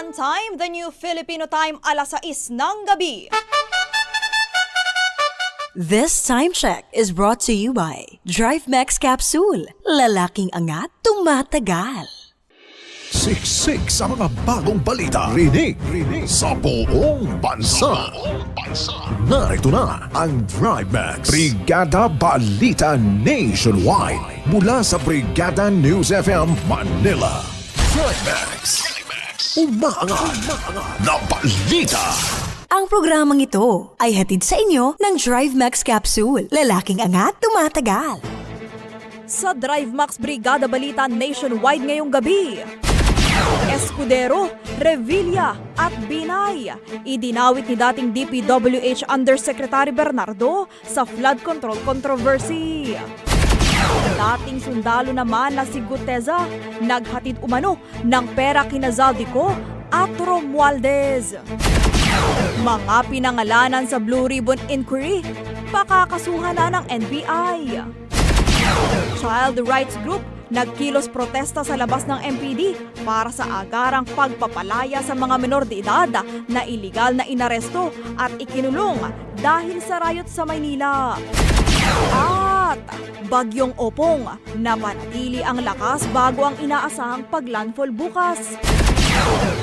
One time, the new Filipino time alas 6 ng gabi. This time check is brought to you by Drive Max Capsule. Lalaking angat, tumatagal. Siksik sa mga bagong balita. Rinig, rinig sa buong bansa. Narito na ang Drive Max. Brigada Balita Nationwide. Mula sa Brigada News FM Manila. Drive Max. Umaangat na balita. Ang programang ito ay hatid sa inyo ng Drive Max Capsule. Lalaking angat, tumatagal. Sa Drive Max Brigada Balita Nationwide ngayong gabi. Escudero, Revilla at Binay. Idinawit ni dating DPWH Undersecretary Bernardo sa flood control controversy. Dating sundalo naman na si Guteza, naghatid umano ng pera kina Zaldico at Romualdez. Mga pinangalanan sa Blue Ribbon Inquiry, pakakasuhan na ng NBI. Child Rights Group nagkilos protesta sa labas ng MPD para sa agarang pagpapalaya sa mga menor de edad na iligal na inaresto at ikinulong dahil sa riot sa Maynila. At bagyong opong napanatili ang lakas bago ang inaasahang paglandfall bukas.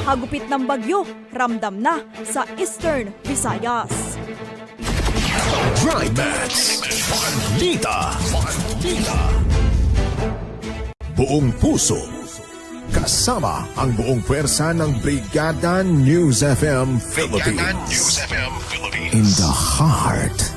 Hagupit ng bagyo, ramdam na sa Eastern Visayas. Drive Max. Balita. Balita. Buong puso. Kasama ang buong pwersa ng Brigada News FM Philippines. In the heart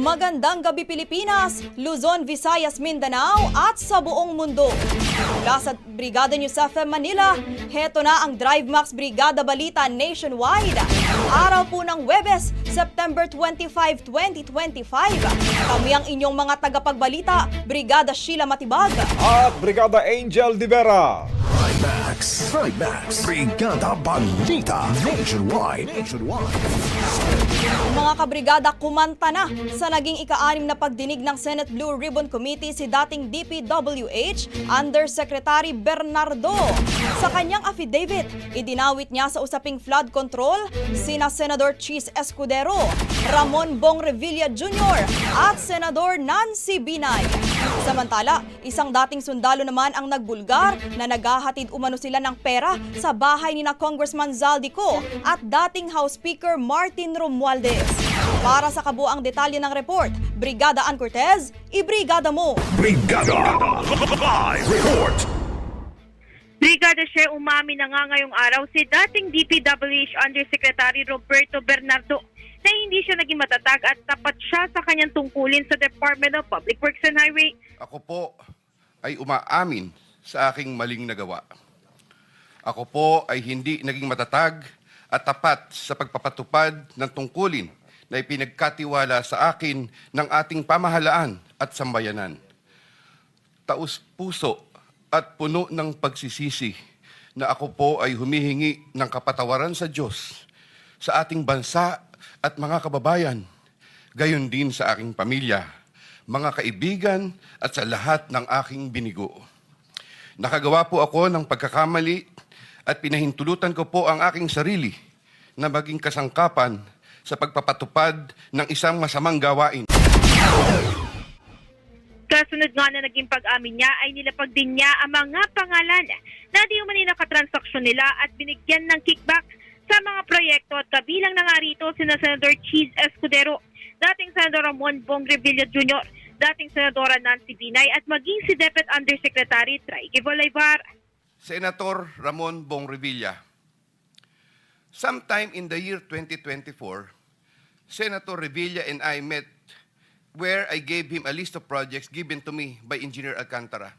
Magandang gabi Pilipinas, Luzon, Visayas, Mindanao at sa buong mundo. Mula sa Brigada News FM Manila, heto na ang Drive Max Brigada Balita Nationwide. Araw po ng Webes, September 25, 2025. Kami ang inyong mga tagapagbalita, Brigada Sheila Matibag. at Brigada Angel Di Vera. Thrive Max. Thrive Max. Brigada Balita Nationwide. Nationwide. Mga kabrigada, kumanta na sa naging ika-anim na pagdinig ng Senate Blue Ribbon Committee si dating DPWH Undersecretary Bernardo. Sa kanyang affidavit, idinawit niya sa usaping flood control sina Senador Cheese Escudero, Ramon Bong Revilla Jr. at Senador Nancy Binay. Samantala, isang dating sundalo naman ang nagbulgar na naghahatid umano sila ng pera sa bahay ni na Congressman Zaldico at dating House Speaker Martin Romualdez. Para sa kabuang detalye ng report, Brigada Ann Cortez, ibrigada mo! Brigada! Live report! Brigada Share umami na nga ngayong araw si dating DPWH Undersecretary Roberto Bernardo na hindi siya naging matatag at tapat siya sa kanyang tungkulin sa Department of Public Works and Highway. Ako po ay umaamin sa aking maling nagawa. Ako po ay hindi naging matatag at tapat sa pagpapatupad ng tungkulin na ipinagkatiwala sa akin ng ating pamahalaan at sambayanan. Taus puso at puno ng pagsisisi na ako po ay humihingi ng kapatawaran sa Diyos, sa ating bansa at mga kababayan, gayon din sa aking pamilya, mga kaibigan at sa lahat ng aking binigo. Nakagawa po ako ng pagkakamali at pinahintulutan ko po ang aking sarili na maging kasangkapan sa pagpapatupad ng isang masamang gawain. Kasunod nga na naging pag-amin niya ay nilapag din niya ang mga pangalan na di umani nakatransaksyon nila at binigyan ng kickback sa mga proyekto at kabilang na nga rito sina Senator Cheese Escudero, dating Senator Ramon Bong Revilla Jr., dating Senadora Nancy Binay at maging si Deputy Undersecretary Traigi Bolaibar. Senator Ramon Bong Revilla. Sometime in the year 2024, Senator Revilla and I met where I gave him a list of projects given to me by Engineer Alcantara.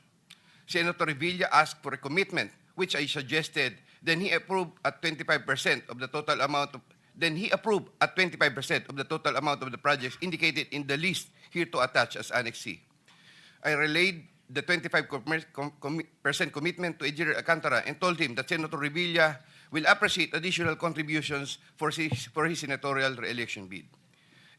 Senator Revilla asked for a commitment, which I suggested. Then he approved at 25% of the total amount of then he approved at 25% of the total amount of the projects indicated in the list here to attach as Annex C. I relayed the 25% commitment to Engineer Alcantara and told him that Senator Revilla will appreciate additional contributions for his, for his senatorial re-election bid.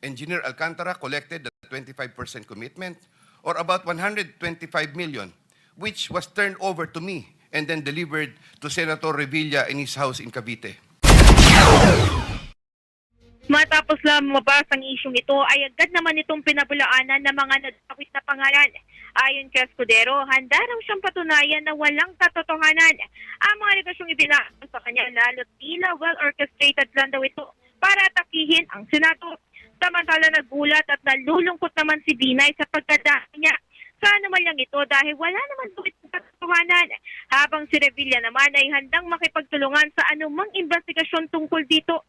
Engineer Alcantara collected the 25% commitment, or about 125 million, which was turned over to me and then delivered to Senator Revilla in his house in Cavite. Matapos lang mabasa ang isyong ito, ay agad naman itong pinabulaanan ng mga nadakit na pangalan. Ayon kay Escudero, handa raw siyang patunayan na walang katotohanan. Ang mga negasyong ibinaan sa kanya lalo't tila well-orchestrated lang daw ito para atakihin ang Senado. Samantala nagulat at nalulungkot naman si Binay sa pagkadami niya sa anomalyang ito dahil wala naman daw itong katotohanan. Habang si Revilla naman ay handang makipagtulungan sa anumang investigasyon tungkol dito.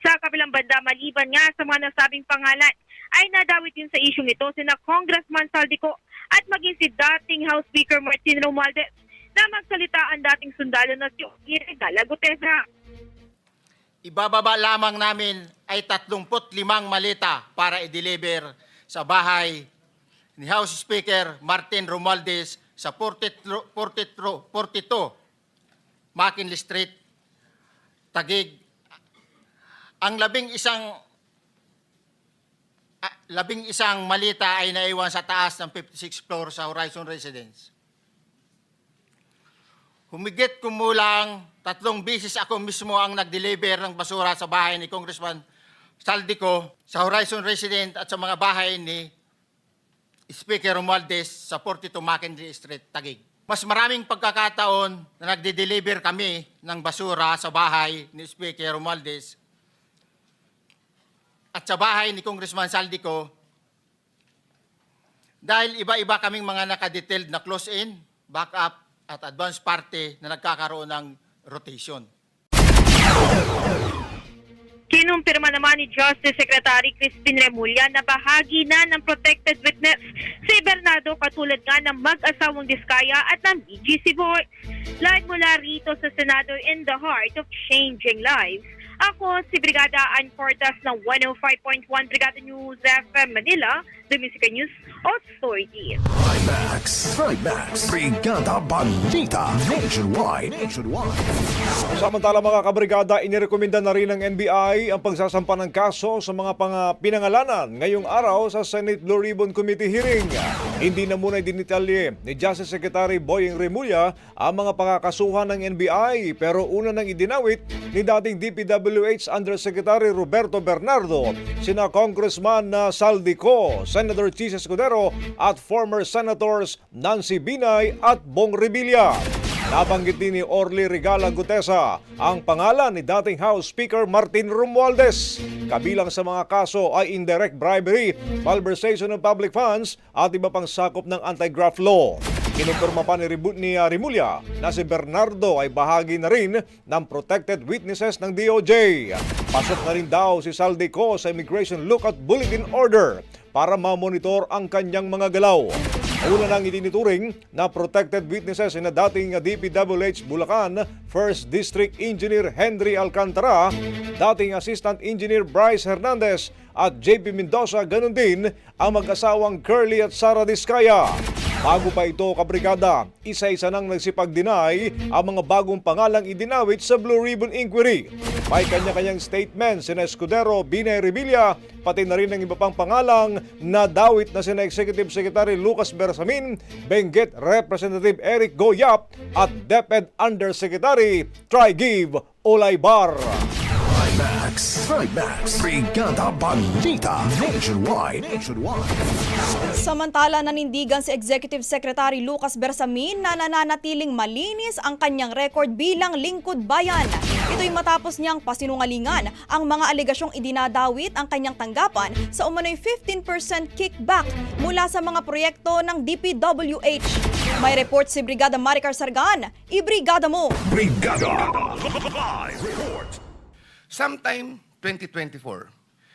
Sa kabilang banda, maliban nga sa mga nasabing pangalan, ay nadawit din sa isyong ito sina Congressman Saldico at maging si dating House Speaker Martin Romualdez na magsalita ang dating sundalo na si Irregala Gutesa. Ibababa lamang namin ay 35 maleta para i-deliver sa bahay ni House Speaker Martin Romualdez sa 43 42 McKinley Street, Taguig. Ang labing isang ah, labing isang malita ay naiwan sa taas ng 56th floor sa Horizon Residence. Humigit kumulang tatlong bisis ako mismo ang nag-deliver ng basura sa bahay ni Congressman Saldico sa Horizon Resident at sa mga bahay ni Speaker Romualdez sa 42 Mackenzie Street, Taguig. Mas maraming pagkakataon na nagde-deliver kami ng basura sa bahay ni Speaker Romualdez at sa bahay ni Congressman Saldico dahil iba-iba kaming mga nakadetailed na close-in, back-up, at advance party na nagkakaroon ng rotation. Kinumpirma naman ni Justice Secretary Crispin Remulla na bahagi na ng protected witness si Bernardo katulad nga ng mag-asawang Diskaya at ng BGC Board. Live mula rito sa Senado in the heart of changing lives. Ako si Brigada Ann ng 105.1 Brigada News FM Manila, the Music News Authority. Trimax. Trimax. Brigada Balita. Nationwide. Nationwide. Samantala mga kabrigada, inirekomenda na rin ng NBI ang pagsasampa ng kaso sa mga pang pinangalanan ngayong araw sa Senate Blue Ribbon Committee hearing. Hindi na muna dinitalye ni Justice Secretary Boying Remulla ang mga pakakasuhan ng NBI pero una nang idinawit ni dating DPWH Undersecretary Roberto Bernardo, sina Congressman na Saldico, Senator Chis Escudero at former Senators Nancy Binay at Bong Revilla. Nabanggit din ni Orly Regala Gutesa ang pangalan ni dating House Speaker Martin Romualdez. Kabilang sa mga kaso ay indirect bribery, malversation of public funds at iba pang sakop ng anti-graft law. Kinumpirma pa ni, Ribu- ni uh, Rimulya na si Bernardo ay bahagi na rin ng protected witnesses ng DOJ. Pasok na rin daw si Saldico sa Immigration Lookout Bulletin Order para mamonitor ang kanyang mga galaw. Una nang itinituring na protected witnesses na dating DPWH Bulacan First District Engineer Henry Alcantara, dating Assistant Engineer Bryce Hernandez at JP Mendoza ganun din ang mag-asawang Curly at Sara Discaya. Bago pa ito, kabrigada, isa-isa nang nagsipag-deny ang mga bagong pangalang idinawit sa Blue Ribbon Inquiry. May kanya-kanyang statement sina Escudero, Binay Revilla, pati na rin ang iba pang pangalang na dawit na sina Executive Secretary Lucas Bersamin, Benguet Representative Eric Goyap at DepEd Undersecretary Trigive Olaybar. Trimax, Trimax, Brigada Balita, Nationwide, Nationwide. Samantala nanindigan si Executive Secretary Lucas Bersamin na nananatiling malinis ang kanyang record bilang lingkod bayan. Ito'y matapos niyang pasinungalingan ang mga alegasyong idinadawit ang kanyang tanggapan sa umano'y 15% kickback mula sa mga proyekto ng DPWH. May report si Brigada Maricar Sargan. Ibrigada mo! Brigada. Live report. Sometime 2024,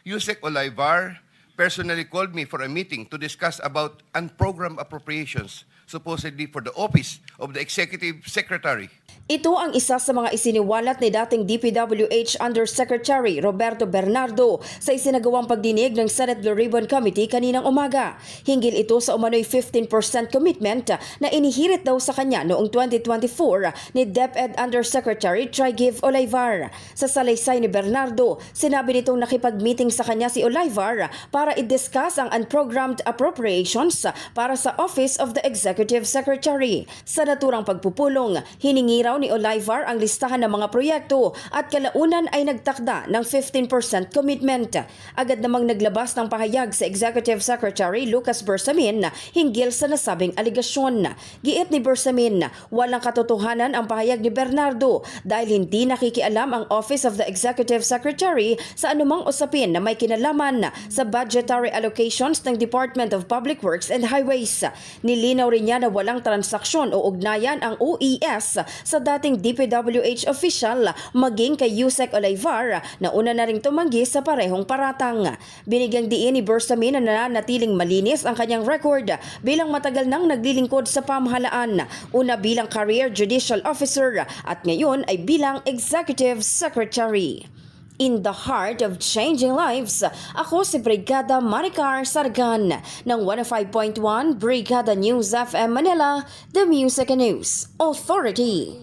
Yusek Olaivar personally called me for a meeting to discuss about unprogrammed appropriations supposedly for the office of the executive secretary. Ito ang isa sa mga isiniwalat ni dating DPWH Undersecretary Roberto Bernardo sa isinagawang pagdinig ng Senate Blue Ribbon Committee kaninang umaga. Hinggil ito sa umano'y 15% commitment na inihirit daw sa kanya noong 2024 ni DepEd Undersecretary Trigive Olivar. Sa salaysay ni Bernardo, sinabi nitong nakipag-meeting sa kanya si Olivar para i-discuss ang unprogrammed appropriations para sa Office of the Executive Secretary. Sa naturang pagpupulong, hiningi raw ni Olivar ang listahan ng mga proyekto at kalaunan ay nagtakda ng 15% commitment. Agad namang naglabas ng pahayag sa Executive Secretary Lucas Bersamin hinggil sa nasabing aligasyon. Giit ni Bersamin, walang katotohanan ang pahayag ni Bernardo dahil hindi nakikialam ang Office of the Executive Secretary sa anumang usapin na may kinalaman sa budgetary allocations ng Department of Public Works and Highways. Nilinaw rin niya na walang transaksyon o ugnayan ang OES sa dating DPWH official maging kay Yusek Olivar na una na ring tumanggi sa parehong paratang. Binigyang diin ni Bersamin na nananatiling malinis ang kanyang record bilang matagal nang naglilingkod sa pamahalaan. Una bilang career judicial officer at ngayon ay bilang executive secretary. In the heart of changing lives, ako si Brigada Maricar Sargan ng 105.1 Brigada News FM Manila, The Music and News Authority.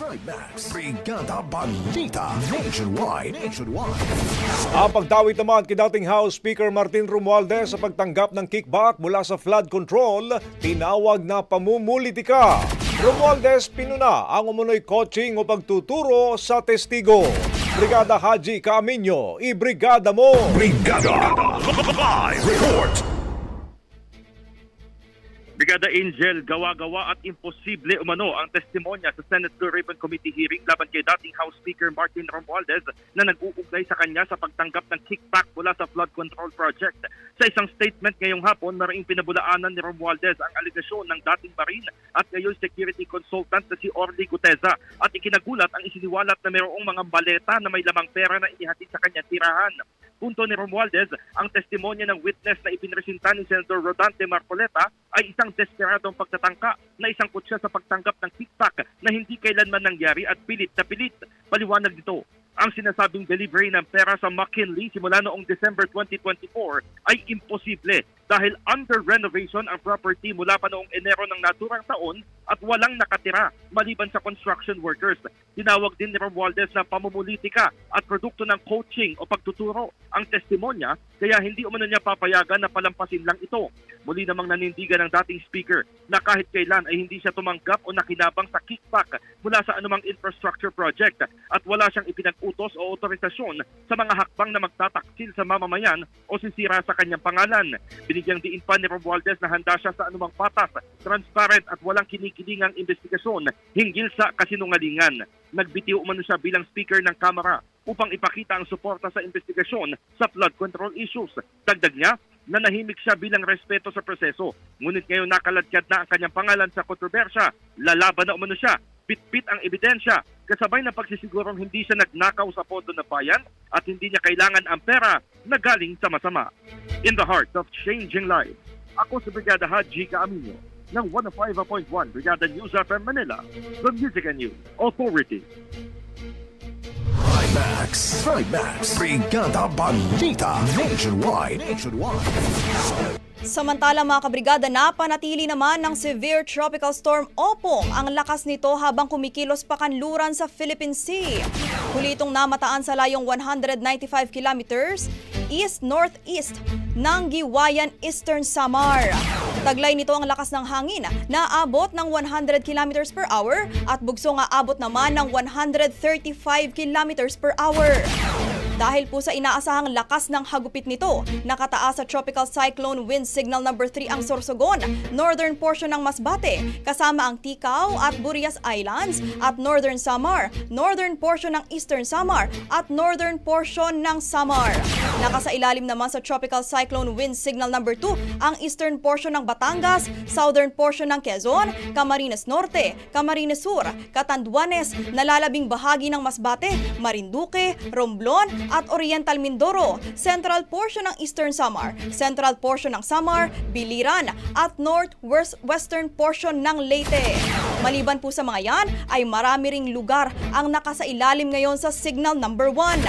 Trimax, Brigada Balita, Nationwide, Nationwide. Ang pagdawit naman kay dating House Speaker Martin Romualdez sa pagtanggap ng kickback mula sa flood control, tinawag na pamumulitika. Romualdez pinuna ang umunoy coaching o pagtuturo sa testigo. Brigada Haji Camino, ibrigada mo! Brigada. Live report. Brigada Angel, gawa-gawa at imposible umano ang testimonya sa Senate Blue Ribbon Committee hearing laban kay dating House Speaker Martin Romualdez na nag-uugnay sa kanya sa pagtanggap ng kickback mula sa flood control project. Sa isang statement ngayong hapon, maraming pinabulaanan ni Romualdez ang aligasyon ng dating Marine at ngayon security consultant na si Orly Guteza at ikinagulat ang isiniwalat na mayroong mga baleta na may lamang pera na inihatid sa kanya tirahan. Punto ni Romualdez, ang testimonya ng witness na ipinresinta ni Senator Rodante Marcoleta ay isang desperadong pagtatangka na isang kutsa sa pagtanggap ng kickback na hindi kailanman nangyari at pilit na pilit. Paliwanag dito, ang sinasabing delivery ng pera sa McKinley simula noong December 2024 ay imposible dahil under renovation ang property mula pa noong Enero ng naturang taon at walang nakatira maliban sa construction workers. Tinawag din ni Romualdez na pamumulitika at produkto ng coaching o pagtuturo ang testimonya kaya hindi umano niya papayagan na palampasin lang ito. Muli namang nanindigan ng dating speaker na kahit kailan ay hindi siya tumanggap o nakinabang sa kickback mula sa anumang infrastructure project at wala siyang ipinag-utos o otorisasyon sa mga hakbang na magtataksil sa mamamayan o sisira sa kanyang pangalan. Binigyan Binigyang diin pa ni Romualdez na handa siya sa anumang patas, transparent at walang kinikilingang investigasyon hinggil sa kasinungalingan. Nagbitiw umano siya bilang speaker ng Kamara upang ipakita ang suporta sa investigasyon sa flood control issues. Dagdag niya, nanahimik siya bilang respeto sa proseso. Ngunit ngayon nakaladkad na ang kanyang pangalan sa kontrobersya. Lalaban na umano siya. Bitbit ang ebidensya. Kasabay ng pagsisigurong hindi siya nagnakaw sa pondo ng bayan at hindi niya kailangan ang pera na galing sa masama. In the heart of changing lives, ako si Brigada Haji Kaaminyo ng 105.1 Brigada News FM Manila, the Music and News Authority. Trimax. Trimax. Brigada Balita. Nationwide. Nationwide. Samantala mga kabrigada, napanatili naman ng severe tropical storm Opong ang lakas nito habang kumikilos pa kanluran sa Philippine Sea. Huli itong namataan sa layong 195 kilometers east-northeast ng Giwayan, Eastern Samar. Taglay nito ang lakas ng hangin na abot ng 100 kilometers per hour at bugso nga abot naman ng 135 kilometers per hour. Dahil po sa inaasahang lakas ng hagupit nito, nakataas sa Tropical Cyclone Wind Signal number 3 ang Sorsogon, northern portion ng Masbate, kasama ang Ticao at Burias Islands at northern Samar, northern portion ng Eastern Samar at northern portion ng Samar. Nakasa ilalim naman sa Tropical Cyclone Wind Signal number 2 ang eastern portion ng Batangas, southern portion ng Quezon, Camarines Norte, Camarines Sur, Catanduanes, nalalabing bahagi ng Masbate, Marinduque, Romblon at Oriental Mindoro, central portion ng Eastern Samar, central portion ng Samar, Biliran at northwest western portion ng Leyte. Maliban po sa mga yan, ay marami ring lugar ang nakasailalim ngayon sa signal number 1.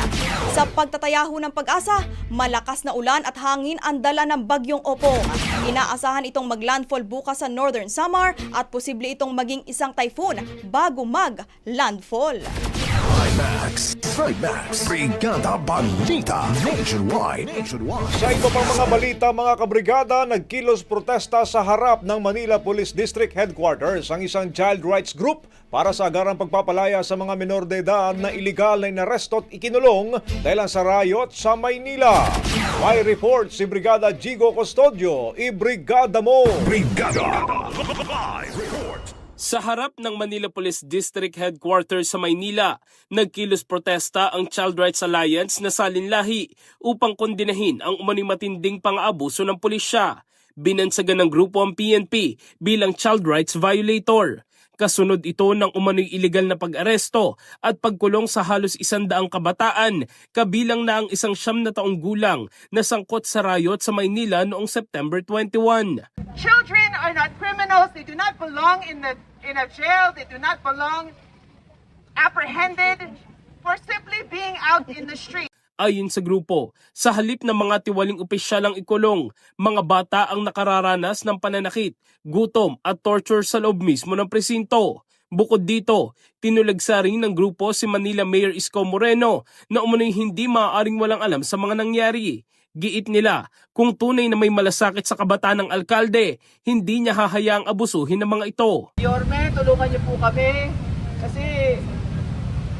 Sa pagtatayaho ng pag-asa, malakas na ulan at hangin ang dala ng bagyong Opong. Inaasahan itong maglandfall bukas sa northern Samar at posible itong maging isang typhoon bago mag-landfall. Trimax. Trimax. Brigada Balita. Nationwide. Nationwide. Sa iba pang mga balita, mga kabrigada, nagkilos protesta sa harap ng Manila Police District Headquarters ang isang child rights group para sa agarang pagpapalaya sa mga menor de edad na iligal na inaresto at ikinulong dahil sa riot sa Maynila. May report si Brigada Jigo Custodio. I-brigada mo! Brigada. Live report. Sa harap ng Manila Police District Headquarters sa Maynila, nagkilos protesta ang Child Rights Alliance na salinlahi upang kondinahin ang umano'y matinding pang-aabuso ng pulisya. Binansagan ng grupo ang PNP bilang child rights violator. Kasunod ito ng umano'y iligal na pag-aresto at pagkulong sa halos isandaang kabataan, kabilang na ang isang siyam na taong gulang na sangkot sa riot sa Maynila noong September 21. Children are not criminals. They do not belong in the in a jail. They do not belong apprehended for simply being out in the street. Ayon sa grupo, sa halip ng mga tiwaling opisyal ang ikulong, mga bata ang nakararanas ng pananakit, gutom at torture sa loob mismo ng presinto. Bukod dito, tinulagsa rin ng grupo si Manila Mayor Isko Moreno na umano'y hindi maaaring walang alam sa mga nangyari. Giit nila, kung tunay na may malasakit sa kabataan ng alkalde, hindi niya hahayaang abusuhin ng mga ito. Yorme, tulungan niyo po kami kasi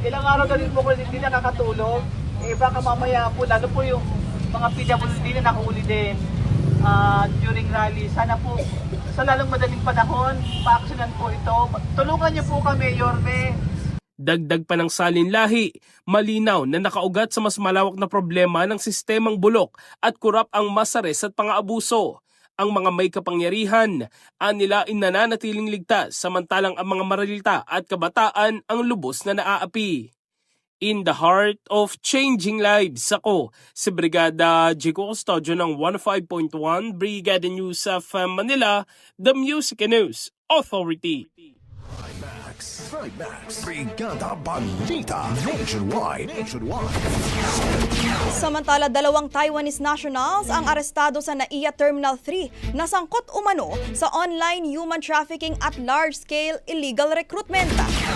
ilang araw na rin po ko hindi nakakatulog. Eh baka mamaya po, lalo po yung mga PWD na nakahuli din ah, during rally. Sana po sa lalong madaling panahon, pa-actionan po ito. Tulungan niyo po kami, Yorme. Dagdag pa ng salinlahi, malinaw na nakaugat sa mas malawak na problema ng sistemang bulok at kurap ang masares at pang-aabuso. Ang mga may kapangyarihan, anila nananatiling ligtas samantalang ang mga marilita at kabataan ang lubos na naaapi. In the heart of changing lives, ako si Brigada Jico Custodio ng 15.1 Brigada News of Manila, the Music and News Authority. Trimax. Trimax. Brigada Balita. Nationwide. Nationwide. Samantala, dalawang Taiwanese nationals ang arestado sa NAIA Terminal 3 na sangkot umano sa online human trafficking at large-scale illegal recruitment.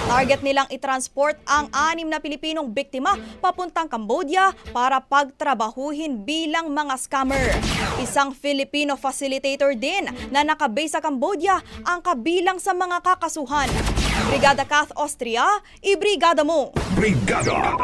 Target nilang itransport ang anim na Pilipinong biktima papuntang Cambodia para pagtrabahuhin bilang mga scammer. Isang Filipino facilitator din na nakabase sa Cambodia ang kabilang sa mga kakasuhan. Brigada Kath Austria, ibrigada mo! Brigada.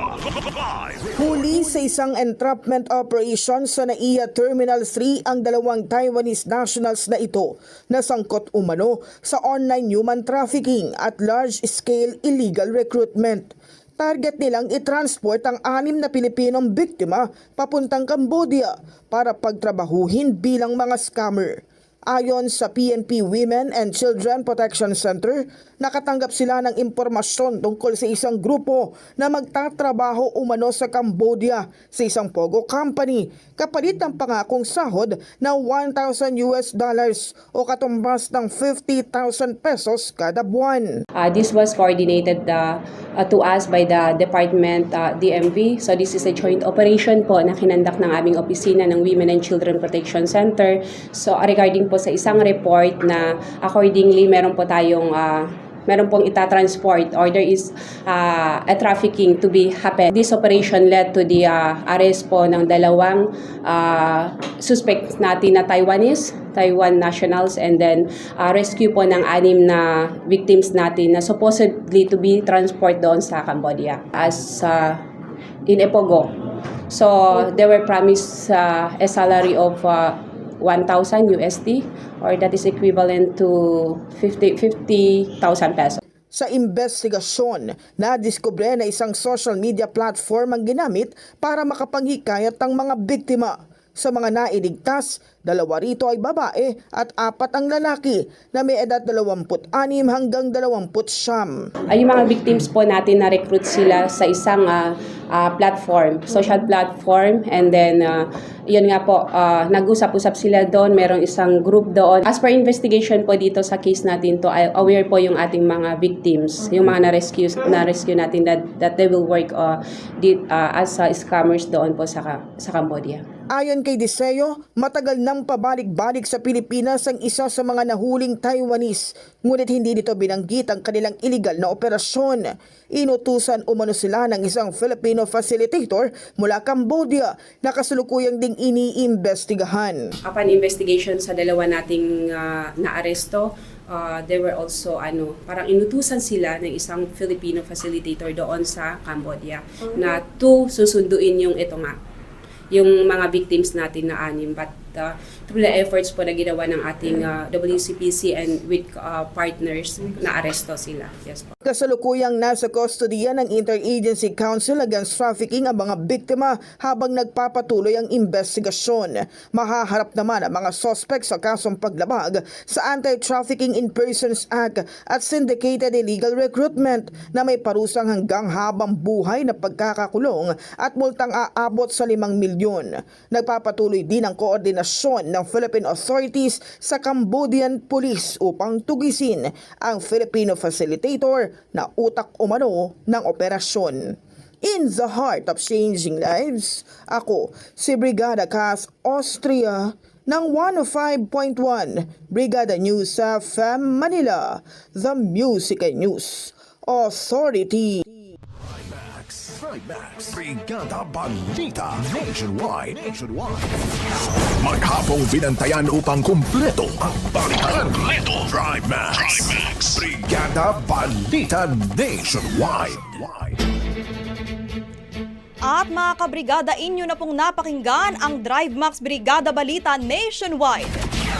Huli sa isang entrapment operation sa NAIA Terminal 3 ang dalawang Taiwanese nationals na ito na sangkot umano sa online human trafficking at large-scale illegal recruitment. Target nilang i-transport ang anim na Pilipinong biktima papuntang Cambodia para pagtrabahuhin bilang mga scammer. Ayon sa PNP Women and Children Protection Center, nakatanggap sila ng impormasyon tungkol sa isang grupo na magtatrabaho umano sa Cambodia sa isang pogo company kapalit ng pangakong sahod na 1,000 US dollars o katumbas ng 50,000 pesos kada buwan. Uh, this was coordinated uh, uh, to us by the Department uh, DMV. So this is a joint operation po na kinandak ng aming opisina ng Women and Children Protection Center. So regarding po sa isang report na accordingly meron po tayong uh, meron pong itatransport or there is uh, a trafficking to be happen. This operation led to the uh, arrest po ng dalawang uh, suspect natin na Taiwanese, Taiwan nationals and then uh, rescue po ng anim na victims natin na supposedly to be transport doon sa Cambodia as uh, in Epogo. So they were promised uh, a salary of uh, 1,000 USD or that is equivalent to 50 50,000 pesos. Sa investigasyon, nadiskubre na isang social media platform ang ginamit para makapanghikayat ng mga biktima. Sa mga nailigtas, dalawa rito ay babae at apat ang lalaki na may edad 26 hanggang 29. Ay yung mga victims po natin na recruit sila sa isang ah, ah, platform, social platform and then ah, yun nga po, ah, nag-usap-usap sila doon, merong isang group doon. As per investigation po dito sa case natin to, aware po yung ating mga victims, yung mga na-rescue, na-rescue natin that, that they will work ah, di, ah, as ah, scammers doon po sa, sa Cambodia. Ayon kay Deseo, matagal nang pabalik-balik sa Pilipinas ang isa sa mga nahuling Taiwanese, ngunit hindi nito binanggit ang kanilang illegal na operasyon. Inutusan umano sila ng isang Filipino facilitator mula Cambodia na kasalukuyang ding iniimbestigahan. Upon investigation sa dalawa nating ah, naaresto, uh, they were also ano, parang inutusan sila ng isang Filipino facilitator doon sa Cambodia na to susunduin yung ito nga yung mga victims natin na anim. But uh, through the efforts po na ginawa ng ating uh, WCPC and with uh, partners na aresto sila. Yes po. Kasalukuyang nasa kustodiya ng Interagency Council Against Trafficking ang mga biktima habang nagpapatuloy ang investigasyon. Mahaharap naman ang mga sospek sa kasong paglabag sa Anti-Trafficking in Persons Act at Syndicated Illegal Recruitment na may parusang hanggang habang buhay na pagkakakulong at multang aabot sa 5 milyon. Nagpapatuloy din ang koordinasyon ng Philippine authorities sa Cambodian Police upang tugisin ang Filipino facilitator na utak umano ng operasyon. In the heart of changing lives, ako si Brigada Cas Austria ng 105.1 Brigada News FM Manila, the Music and News Authority. Trimax. Brigada Balita. Nationwide. Nationwide. Maghapong binantayan upang kumpleto ang balitan. Kumpleto. Trimax. Trimax. Brigada Balita Nationwide. At mga kabrigada, inyo na pong napakinggan ang Drive Max Brigada Balita Nationwide.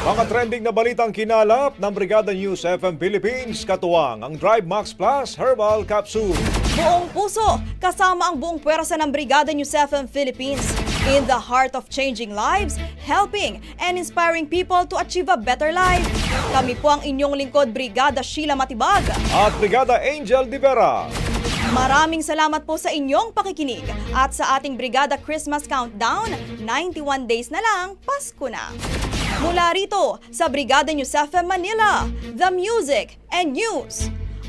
Mga trending na balitang kinalap ng Brigada News FM Philippines, katuwang ang Drive Max Plus Herbal Capsule. Buong puso, kasama ang buong pwersa ng Brigada News FM Philippines. In the heart of changing lives, helping and inspiring people to achieve a better life. Kami po ang inyong lingkod, Brigada Sheila Matibag. At Brigada Angel Di Vera. Maraming salamat po sa inyong pakikinig at sa ating Brigada Christmas Countdown, 91 days na lang, Pasko na. Mula rito sa Brigada News FM Manila, The Music and News